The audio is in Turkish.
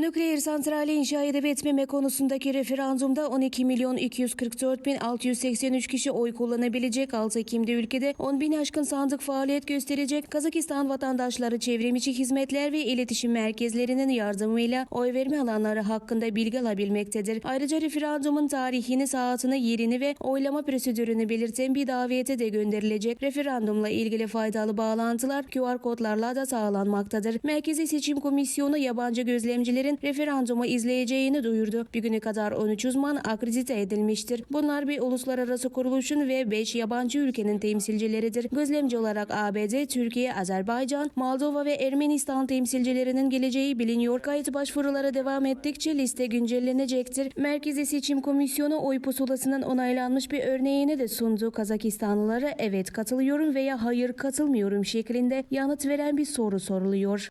Nükleer santrali inşa edip etmeme konusundaki referandumda 12 milyon 244 bin 683 kişi oy kullanabilecek 6 Ekim'de ülkede 10 bin aşkın sandık faaliyet gösterecek. Kazakistan vatandaşları çevrimiçi hizmetler ve iletişim merkezlerinin yardımıyla oy verme alanları hakkında bilgi alabilmektedir. Ayrıca referandumun tarihini, saatini, yerini ve oylama prosedürünü belirten bir davete de gönderilecek. Referandumla ilgili faydalı bağlantılar QR kodlarla da sağlanmaktadır. Merkezi Seçim Komisyonu yabancı gözlemcilerin referandumu izleyeceğini duyurdu. Bugüne kadar 13 uzman akredite edilmiştir. Bunlar bir uluslararası kuruluşun ve 5 yabancı ülkenin temsilcileridir. Gözlemci olarak ABD, Türkiye, Azerbaycan, Moldova ve Ermenistan temsilcilerinin geleceği biliniyor. Kayıt başvuruları devam ettikçe liste güncellenecektir. Merkezi Seçim Komisyonu oy pusulasının onaylanmış bir örneğini de sundu. Kazakistanlılara evet katılıyorum veya hayır katılmıyorum şeklinde yanıt veren bir soru soruluyor.